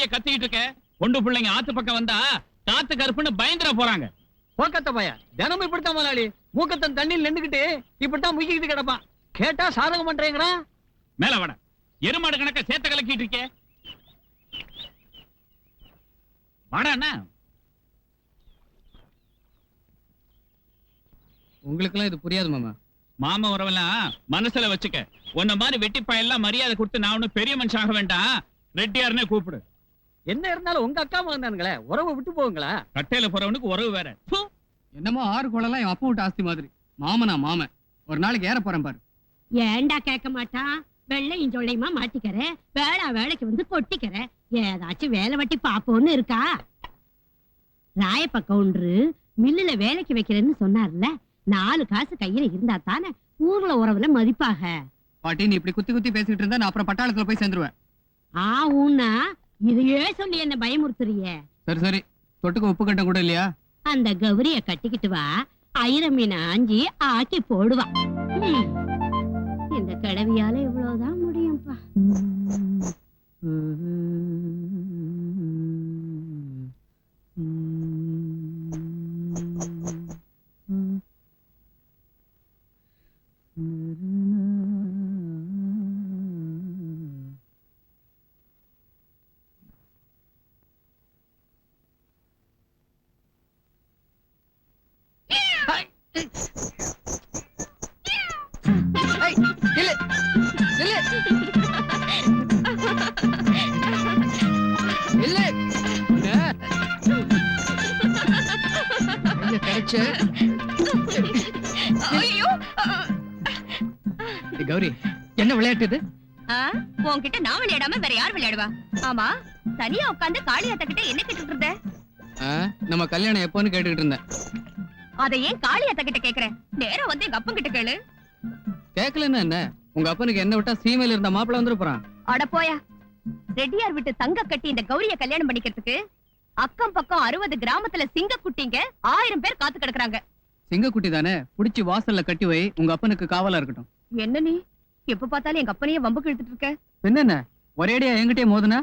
கிழிய கத்திக்கிட்டு இருக்க? பொண்டு பிள்ளைங்க ஆத்து பக்கம் வந்தா காத்து கருப்புன்னு பயந்துட போறாங்க. போக்கத்த பைய தினமும் இப்படித்தான் முதலாளி. மூக்கத்தன் தண்ணியில் நின்னுக்கிட்டு இப்படித்தான் முக்கிக்கிட்டு கிடப்பான். கேட்டா சாதகம் பண்றேங்கிறான். மேல வட. எருமாடு கணக்க சேத்த கலக்கிட்டு இருக்கே. வாடா அண்ணா. உங்களுக்கெல்லாம் இது புரியாது மாமா. மாமா உறவெல்லாம் மனசுல வச்சுக்க. உன்ன மாதிரி வெட்டி எல்லாம் மரியாதை கொடுத்து நான் ஒண்ணும் பெரிய மனுஷன் ஆக வேண்டாம். ரெட்டியார்னே கூப்பிடு. என்ன இருந்தாலும் உங்க அக்கா மகன்தானுங்களே உறவை விட்டு போகுங்களா? கட்டையில போறவனுக்கு உறவு வேற. என்னமோ ஆறு குளம்லாம் என் அப்பா விட்டு ஆஸ்தி மாதிரி. மாமனா மாமன். ஒரு நாளைக்கு ஏற போறேன் பாரு. ஏண்டா கேட்க மாட்டான் வெள்ளையும் சொல்லையுமா மாட்டிக்கிற? வேளா வேலைக்கு வந்து கொட்டிக்கிற? ஏதாச்சும் வேலை வட்டி பாப்போன்னு இருக்கா? ராயப்ப கவுண்டரு மில்லுல வேலைக்கு வைக்கிறேன்னு சொன்னார்ல. நாலு காசு கையில இருந்தா தானே ஊர்ல உறவுல மதிப்பாக? பாட்டி நீ இப்படி குத்தி குத்தி பேசிட்டு இருந்தா நான் அப்புறம் பட்டாளத்துல போய் சேர்ந்துருவேன். ஆ ஊன்னா? இதையே சொல்லி என்ன பயமுறுத்துறியே? சரி சரி. தொட்டுக்க உப்பு கட்டம் கூட இல்லையா? அந்த கௌரிய கட்டிக்கிட்டு வா. ஐரம் மீன் ஆஞ்சி ஆக்கி போடுவா. இந்த கிழவியால இவ்வளவுதான் முடியும்பா. ஏய், கடிச்ச. ஏய், கௌரி என்ன விளையாட்டு இது? உன்கிட்ட நான் விளையாடாம வேற யார் விளையாடுவா? ஆமா தனியா உட்கார்ந்து காளியாத்த கிட்ட என்ன கேட்டுட்டு இருந்த? நம்ம கல்யாணம் எப்போன்னு கேட்டுக்கிட்டு இருந்தேன். அதை ஏன் காளியாத்த கிட்ட கேக்குற? நேரா வந்து எங்க அப்பன் கிட்ட கேளு. கேட்கலன்னா என்ன? உங்க அப்பனுக்கு என்ன விட்டா சீமையில இருந்த மாப்பிள்ள வந்துரு போறான். அட போயா ரெட்டியார் விட்டு தங்க கட்டி இந்த கௌரிய கல்யாணம் பண்ணிக்கிறதுக்கு அக்கம் பக்கம் அறுபது கிராமத்துல சிங்க குட்டிங்க ஆயிரம் பேர் காத்து கிடக்குறாங்க. சிங்கக்குட்டி தானே? புடிச்சு வாசல்ல கட்டி வை. உங்க அப்பனுக்கு காவலா இருக்கட்டும். என்ன நீ? எப்ப பார்த்தாலும் எங்க அப்பனையே வம்புக்கு இழுத்துட்டு இருக்க? என்னென்ன ஒரேடியா என்கிட்டயே மோதுனா?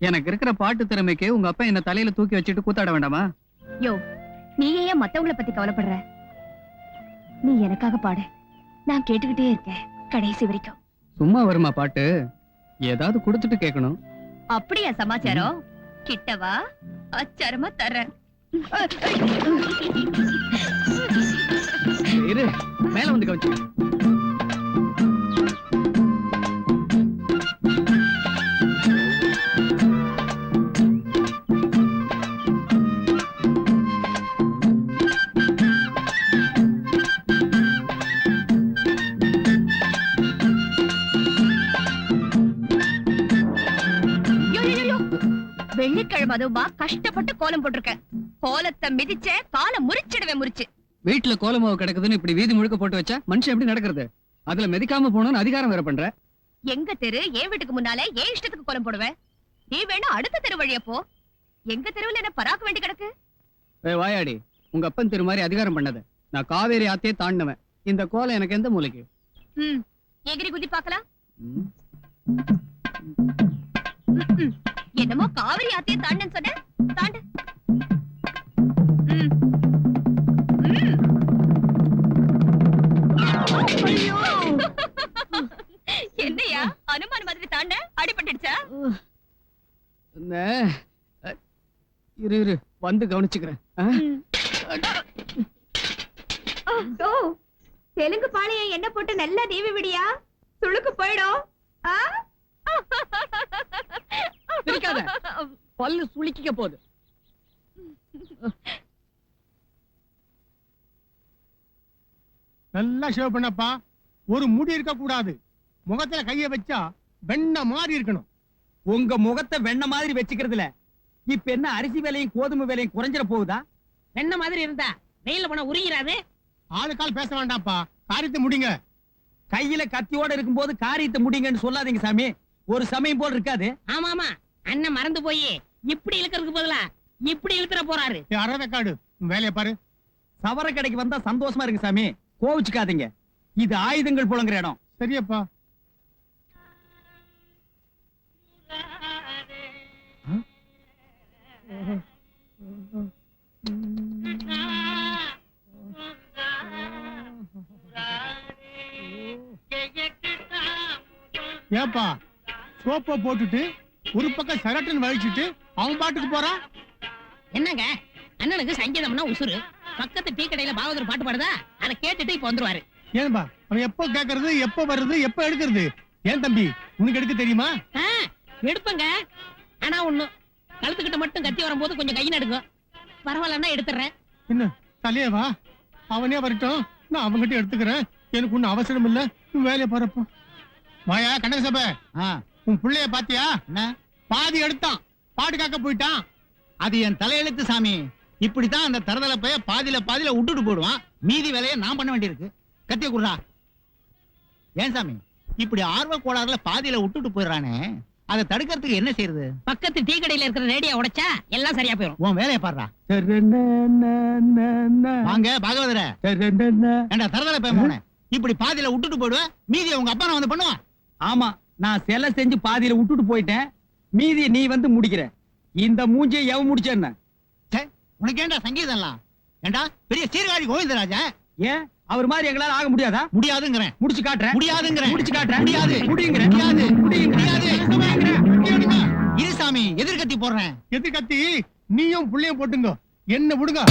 எனக்கு இருக்கிற பாட்டு திறமைக்கு உங்க அப்பா என்ன தலையில தூக்கி வச்சுட்டு கூத்தாட வேண்டாமா? யோ நீ ஏன் மத்தவங்கள பத்தி கவலைப்படுற? நீ எனக்காக பாடு. நான் கேட்டுக்கிட்டே இருக்கேன் கடைசி வரைக்கும். சும்மா வருமா பாட்டு? ஏதாவது கொடுத்துட்டு கேட்கணும் அப்படியா சமாச்சாரம்? கிட்டவா? அச்சாரமா தர்றேன். இரு மேல வந்து கவனிச்சு வெள்ளிக்கிழமை அதுவுமா கஷ்டப்பட்டு கோலம் போட்டிருக்கேன். கோலத்தை மிதிச்ச காலை முறிச்சிடுவேன் முறிச்சு. வீட்டுல கோலமாவு கிடக்குதுன்னு இப்படி வீதி முழுக்க போட்டு வச்சா மனுஷன் எப்படி நடக்கிறது? அதுல மிதிக்காம போகணும்னு அதிகாரம் வேற பண்ற. எங்க தெரு என் வீட்டுக்கு முன்னால ஏன் இஷ்டத்துக்கு கோலம் போடுவேன். நீ வேணா அடுத்த தெரு வழியா போ. எங்க தெருவுல என்ன பராக்க வேண்டி கிடக்கு? வாயாடி. உங்க அப்பன் திரு மாதிரி அதிகாரம் பண்ணத. நான் காவேரி ஆத்தையே தாண்டினவன். இந்த கோலம் எனக்கு எந்த மூலைக்கு? ம் எகிரி குதி பார்க்கலாம். ம். ம்ம். என்னமோ காவிரி ஆத்தையே தாண்டன்னு சொன்ன தாண்டு. என்னையா? அனுமான் மாதிரி தாண்ட? அடிபட்டுடுச்சா? இரு இரு. வந்து கவனிச்சுக்கிறேன். ஆ? ஓ தெலுங்கு பாளைய என்ன போட்டு நல்லா தீவி விடியா சுளுக்கு போயிடும். ஆ? சிரிக்காத. பல்லு சுளிக்க போகுது. நல்லா ஷேவ் பண்ணப்பா. ஒரு முடி இருக்க கூடாது. முகத்துல கைய வச்சா வெண்ண மாதிரி இருக்கணும். உங்க முகத்தை வெண்ண மாதிரி வச்சுக்கிறதுல இப்ப என்ன அரிசி விலையும் கோதுமை விலையும் குறைஞ்சிட போகுதா? என்ன மாதிரி இருந்தா வெயில போனா உருகிறாது ஆளுக்கால் பேச வேண்டாம்ப்பா. காரியத்தை முடிங்க. கையில கத்தியோட இருக்கும்போது காரியத்தை முடிங்கன்னு சொல்லாதீங்க சாமி. ஒரு சமயம் போல் இருக்காது. ஆமா ஆமா அண்ணன் மறந்து போய் இப்படி இழுக்கிறதுக்கு பதிலா இப்படி இழுத்துற போறாரு. அறத காடு. வேலையை பாரு. சவர கடைக்கு வந்தா சந்தோஷமா இருக்கு சாமி. கோவிச்சுக்காதீங்க. இது ஆயுதங்கள் புலங்குற இடம். சரியப்பா. ஏப்பா சோப்பை போட்டுட்டு ஒரு பக்கம் சரட்டுன்னு வலிச்சுட்டு அவன் பாட்டுக்கு போறான் என்னங்க? அண்ணனுக்கு சங்கீதம்னா உசுரு பக்கத்து டீ கடையில பாகவதர் பாட்டு பாடுதா? அதை கேட்டுட்டு இப்ப வந்துருவாரு. ஏன்பா அவன் எப்போ கேக்குறது எப்போ வருது எப்போ எடுக்கிறது? ஏன் தம்பி உனக்கு எடுக்க தெரியுமா? ஆ, எடுப்பங்க. ஆனா ஒண்ணு கழுத்துக்கிட்ட மட்டும் கத்தி வரும்போது கொஞ்சம் கை நடுங்க பரவாயில்லன்னா எடுத்துறேன் என்ன தலையே வா அவனே வரட்டும். நான் அவன்கிட்ட எடுத்துக்கிறேன். எனக்கு ஒன்னும் அவசரம் இல்ல வேலையை பாருப்பா வாயா கண்ணக சபை. உன் பிள்ளைய பாத்தியா? என்ன? பாதி எடுத்தான். பாடு காக்க போயிட்டான். அது என் தலையெழுத்து சாமி. இப்படித்தான் அந்த தரதல பைய பாதியில பாதியில விட்டுட்டு போடுவான் மீதி வேலையை நான் பண்ண வேண்டியிருக்கு. கத்திய குடுறா. ஏன் சாமி? இப்படி ஆர்வ கோளாறுல பாதியில விட்டுட்டு போயிடுறானே. அதை தடுக்கிறதுக்கு என்ன செய்யறது? பக்கத்து டீ கடையில இருக்கிற ரேடியோ உடைச்சா எல்லாம் சரியா போயிடும் உன் வேலையை பாடுறா. வாங்க பாகவதர. ஏண்டா தரதல பையன் இப்படி பாதியில விட்டுட்டு போயிடுவ? மீதி உங்க அப்பா நான் வந்து பண்ணுவான். ஆமா. நான் சிலை செஞ்சு பாதியில விட்டுட்டு போயிட்டேன். மீதி நீ வந்து முடிக்கிற. இந்த மூஞ்சியை எவ முடிச்சேன்ன ச்சே, உனக்கு ஏன்டா சங்கீதம் எல்லாம்? ஏண்டா பெரிய சீர்காழி கோவிந்தராஜா? ஏன்? அவர் மாதிரி எங்களால ஆக முடியாதா? முடியாதுங்கிறேன். முடிச்சு காட்டுறேன். முடியாதுங்கிறேன். முடிச்சு காட்டுறேன். முடியாது. முடியுங்கிறேன். முடியாது. முடியாது. இரு சாமி எதிர்கத்தி போடுறேன். எது கத்தி நீயும் புள்ளையும் போட்டுங்க. என்ன விடுங்க.